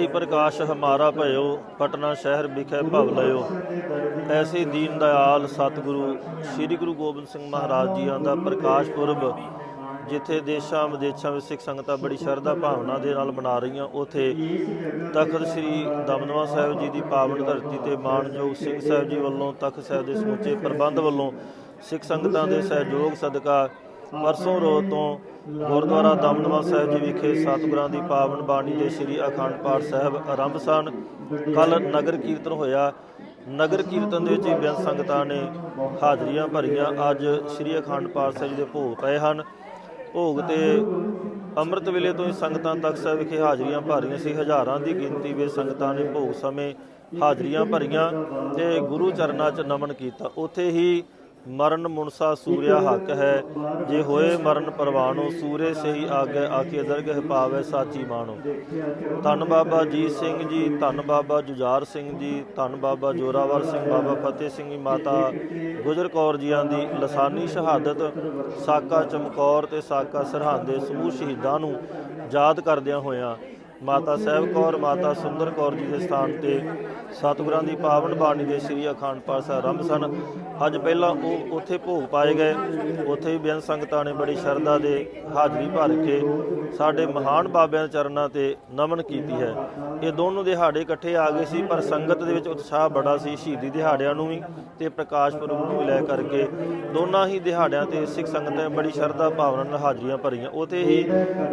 ਆਖੀ ਪ੍ਰਕਾਸ਼ ਹਮਾਰਾ ਭਇਓ, ਪਟਨਾ ਸ਼ਹਿਰ ਵਿਖੇ ਭਵ ਲਇਓ। ਐਸੇ ਦੀਨ ਦਇਆਲ ਸਤਿਗੁਰੂ, ਸ੍ਰੀ ਗੁਰੂ ਗੋਬਿੰਦ ਸਿੰਘ ਮਹਾਰਾਜ ਜੀਆਂ ਦਾ ਪ੍ਰਕਾਸ਼ ਪੁਰਬ, ਜਿੱਥੇ ਦੇਸ਼ਾਂ ਵਿਦੇਸ਼ਾਂ ਵਿੱਚ ਸਿੱਖ ਸੰਗਤਾਂ ਬੜੀ ਸ਼ਰਧਾ ਭਾਵਨਾ ਦੇ ਨਾਲ ਮਨਾ ਰਹੀਆਂ, ਉਥੇ ਤਖਤ ਸ੍ਰੀ ਦਮਦਮਾ ਸਾਹਿਬ ਜੀ ਦੀ ਪਾਵਨ ਧਰਤੀ ਤੇ ਮਾਣਯੋਗ ਸਿੰਘ ਸਾਹਿਬ ਜੀ ਵੱਲੋਂ ਤਖਤ ਸਾਹਿਬ ਦੇ ਸਮੁੱਚੇ ਪ੍ਰਬੰਧ ਵੱਲੋਂ ਸਿੱਖ ਸੰਗਤਾਂ ਦੇ ਸਹਿਯੋਗ ਸਦਕਾ ਪਰਸੋਂ ਰੋਜ਼ ਤੋਂ ਗੁਰਦੁਆਰਾ ਦਮਦਮਾ ਸਾਹਿਬ ਜੀ ਵਿਖੇ ਸਤਿਗੁਰਾਂ ਦੀ ਪਾਵਨ ਬਾਣੀ ਦੇ ਸ੍ਰੀ ਅਖੰਡ ਪਾਠ ਸਾਹਿਬ ਆਰੰਭ ਸਨ। ਕੱਲ ਨਗਰ ਕੀਰਤਨ ਹੋਇਆ। ਨਗਰ ਕੀਰਤਨ ਦੇ ਵਿੱਚ ਵੀ ਬੇਅੰਤ ਸੰਗਤਾਂ ਨੇ ਹਾਜ਼ਰੀਆਂ ਭਰੀਆਂ। ਅੱਜ ਸ੍ਰੀ ਅਖੰਡ ਪਾਠ ਸਾਹਿਬ ਜੀ ਦੇ ਭੋਗ ਪਏ ਹਨ। ਭੋਗ ਤੇ ਅੰਮ੍ਰਿਤ ਵੇਲੇ ਤੋਂ ਹੀ ਸੰਗਤਾਂ ਤਖਤ ਸਾਹਿਬ ਵਿਖੇ ਹਾਜ਼ਰੀਆਂ ਭਰੀਆਂ ਸੀ। ਹਜ਼ਾਰਾਂ ਦੀ ਗਿਣਤੀ ਵਿੱਚ ਸੰਗਤਾਂ ਨੇ ਭੋਗ ਸਮੇਂ ਹਾਜ਼ਰੀਆਂ ਭਰੀਆਂ ਤੇ ਗੁਰੂ ਚਰਨਾਂ 'ਚ ਨਮਨ ਕੀਤਾ। ਉੱਥੇ ਹੀ ਮਰਨ ਮੁਨਸਾ ਸੂਰਿਆ ਹੱਕ ਹੈ। ਜੇ ਹੋਏ ਮਰਨ ਪਰਵਾਣੋ, ਸੂਰੇ ਸਹੀ ਆਗੇ ਆਕੇ ਦਰਗਹ ਪਾਵੇ ਸਾਚੀ ਮਾਣੋ। ਧੰਨ ਬਾਬਾ ਜੀਤ ਸਿੰਘ ਜੀ, ਧੰਨ ਬਾਬਾ ਜੁਝਾਰ ਸਿੰਘ ਜੀ, ਧੰਨ ਬਾਬਾ ਜੋਰਾਵਰ ਸਿੰਘ, ਬਾਬਾ ਫਤਿਹ ਸਿੰਘ ਜੀ ਮਾਤਾ ਗੁਜਰ ਕੌਰ ਜੀਆਂ ਦੀ ਲਸਾਨੀ ਸ਼ਹਾਦਤ, ਸਾਕਾ ਚਮਕੌਰ ਤੇ ਸਾਕਾ ਸਰਹੰਦ ਦੇ ਸਮੂਹ ਸ਼ਹੀਦਾਂ ਨੂੰ ਯਾਦ ਕਰਦਿਆਂ ਹੋਇਆਂ ਮਾਤਾ ਸਾਹਿਬ ਕੌਰ, ਮਾਤਾ ਸੁੰਦਰ ਕੌਰ ਜੀ ਦੇ ਸਥਾਨ ਤੇ ਸਤਿਗੁਰਾਂ ਦੀ ਪਾਵਨ ਬਾਣੀ ਦੇ ਸ੍ਰੀ ਅਖੰਡ ਪਾਠ ਆਰੰਭ ਸਨ। ਅੱਜ ਪਹਿਲਾਂ ਉਹ ਉੱਥੇ ਭੋਗ ਪਾਏ ਗਏ। ਉੱਥੇ ਵੀ ਬੇਅੰਤ ਸੰਗਤਾਂ ਨੇ ਬੜੀ ਸ਼ਰਧਾ ਦੇ ਹਾਜ਼ਰੀ ਭਰ ਕੇ ਸਾਡੇ ਮਹਾਨ ਬਾਬਿਆਂ ਦੇ ਚਰਨਾਂ ਤੇ ਨਮਨ ਕੀਤੀ ਹੈ। ਇਹ ਦੋਨੋਂ ਦਿਹਾੜੇ ਇਕੱਠੇ ਆ ਗਏ ਸੀ, ਪਰ ਸੰਗਤ ਦੇ ਵਿੱਚ ਉਤਸ਼ਾਹ ਬੜਾ ਸੀ ਸ਼ਹੀਦੀ ਦਿਹਾੜਿਆਂ ਨੂੰ ਵੀ ਤੇ ਪ੍ਰਕਾਸ਼ ਪੁਰਬ ਨੂੰ ਵੀ ਲੈ ਕਰਕੇ। ਦੋਨਾਂ ਹੀ ਦਿਹਾੜਿਆਂ ਤੇ ਸਿੱਖ ਸੰਗਤ ਨੇ ਬੜੀ ਸ਼ਰਧਾ ਭਾਵਨਾ ਨਾਲ ਹਾਜ਼ਰੀਆਂ ਭਰੀਆਂ। ਉਥੇ ਹੀ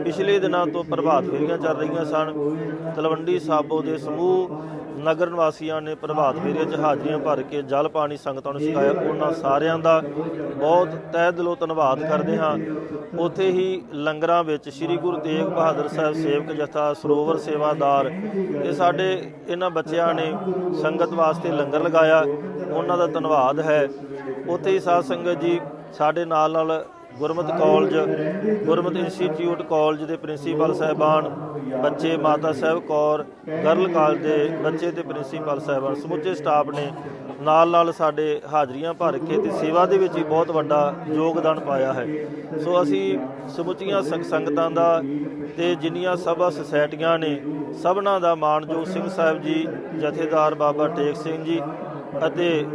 ਪਿਛਲੇ ਦਿਨਾਂ ਤੋਂ ਪ੍ਰਭਾਤ ਫੇਰੀਆਂ ਚੱਲ ਰਹੀਆਂ ਸਨ ਤਲਵੰਡੀ ਸਾਬੋ ਦੇ ਸਮੂਹ ਨਗਰ ਨਿਵਾਸੀਆਂ ਨੇ ਪ੍ਰਭਾਤ ਫੇਰੀਆਂ 'ਚ ਹਾਜ਼ਰੀਆਂ ਭਰ ਕੇ ਜਲ ਪਾਣੀ ਸੰਗਤਾਂ ਨੂੰ ਛਕਾਇਆ ਉਹਨਾਂ ਸਾਰਿਆਂ ਦਾ ਬਹੁਤ ਤਹਿ ਦਿਲੋਂ ਧੰਨਵਾਦ ਕਰਦੇ ਹਾਂ। ਉਥੇ ਹੀ ਲੰਗਰਾਂ ਵਿੱਚ ਸ੍ਰੀ ਗੁਰੂ ਤੇਗ ਬਹਾਦਰ ਸਾਹਿਬ ਸੇਵਕ ਜਥਾ ਸਰੋਵਰ ਸੇਵਾਦਾਰ ਇਹ ਸਾਡੇ ਇਹਨਾਂ ਬੱਚਿਆਂ ਨੇ ਸੰਗਤ ਵਾਸਤੇ ਲੰਗਰ ਲਗਾਇਆ। ਉਹਨਾਂ ਦਾ ਧੰਨਵਾਦ ਹੈ। ਉੱਥੇ ਹੀ ਸਾਧ ਸੰਗਤ ਜੀ ਸਾਡੇ ਨਾਲ ਨਾਲ Gurmat college, Gurmat institute college ਦੇ ਪ੍ਰਿੰਸੀਪਲ ਸਾਹਿਬਾਨ ਬੱਚੇ ਮਾਤਾ ਸਾਹਿਬ ਕੌਰ, ਗਰਲ ਕਾਲਜ ਦੇ ਬੱਚੇ ਤੇ ਪ੍ਰਿੰਸੀਪਲ ਸਾਹਿਬਾਨ, ਸਮੁੱਚੇ ਸਟਾਫ ਨੇ ਨਾਲ ਨਾਲ ਸਾਡੇ ਹਾਜ਼ਰੀਆਂ ਭਰ ਕੇ ਤੇ ਸੇਵਾ ਦੇ ਵਿੱਚ ਵੀ ਬਹੁਤ ਵੱਡਾ ਯੋਗਦਾਨ ਪਾਇਆ ਹੈ। ਸੋ ਅਸੀਂ ਸਮੁੱਚੀਆਂ ਸੰਗ ਸੰਗਤਾਂ ਦਾ ਤੇ ਜਿੰਨੀਆਂ ਸਭਾ ਸੁਸਾਇਟੀਆਂ ਨੇ, ਸਭਨਾਂ ਦਾ ਮਾਣਯੋਗ ਸਿੰਘ ਸਾਹਿਬ ਜੀ, ਜਥੇਦਾਰ ਬਾਬਾ ਟੇਕ ਸਿੰਘ ਜੀ ਅਤੇ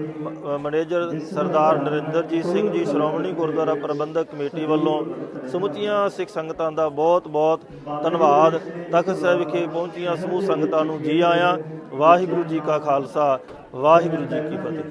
ਮੈਨੇਜਰ ਸਰਦਾਰ ਨਰਿੰਦਰਜੀਤ ਸਿੰਘ ਜੀ ਸ਼੍ਰੋਮਣੀ ਗੁਰਦੁਆਰਾ ਪ੍ਰਬੰਧਕ ਕਮੇਟੀ ਵੱਲੋਂ ਸਮੁੱਚੀਆਂ ਸਿੱਖ ਸੰਗਤਾਂ ਦਾ ਬਹੁਤ ਬਹੁਤ ਧੰਨਵਾਦ। ਤਖਤ ਸਾਹਿਬ ਵਿਖੇ ਪਹੁੰਚੀਆਂ ਸਮੂਹ ਸੰਗਤਾਂ ਨੂੰ ਜੀ ਆਇਆਂ। ਵਾਹਿਗੁਰੂ ਜੀ ਕਾ ਖਾਲਸਾ, ਵਾਹਿਗੁਰੂ ਜੀ ਕੀ ਫਤਿਹ।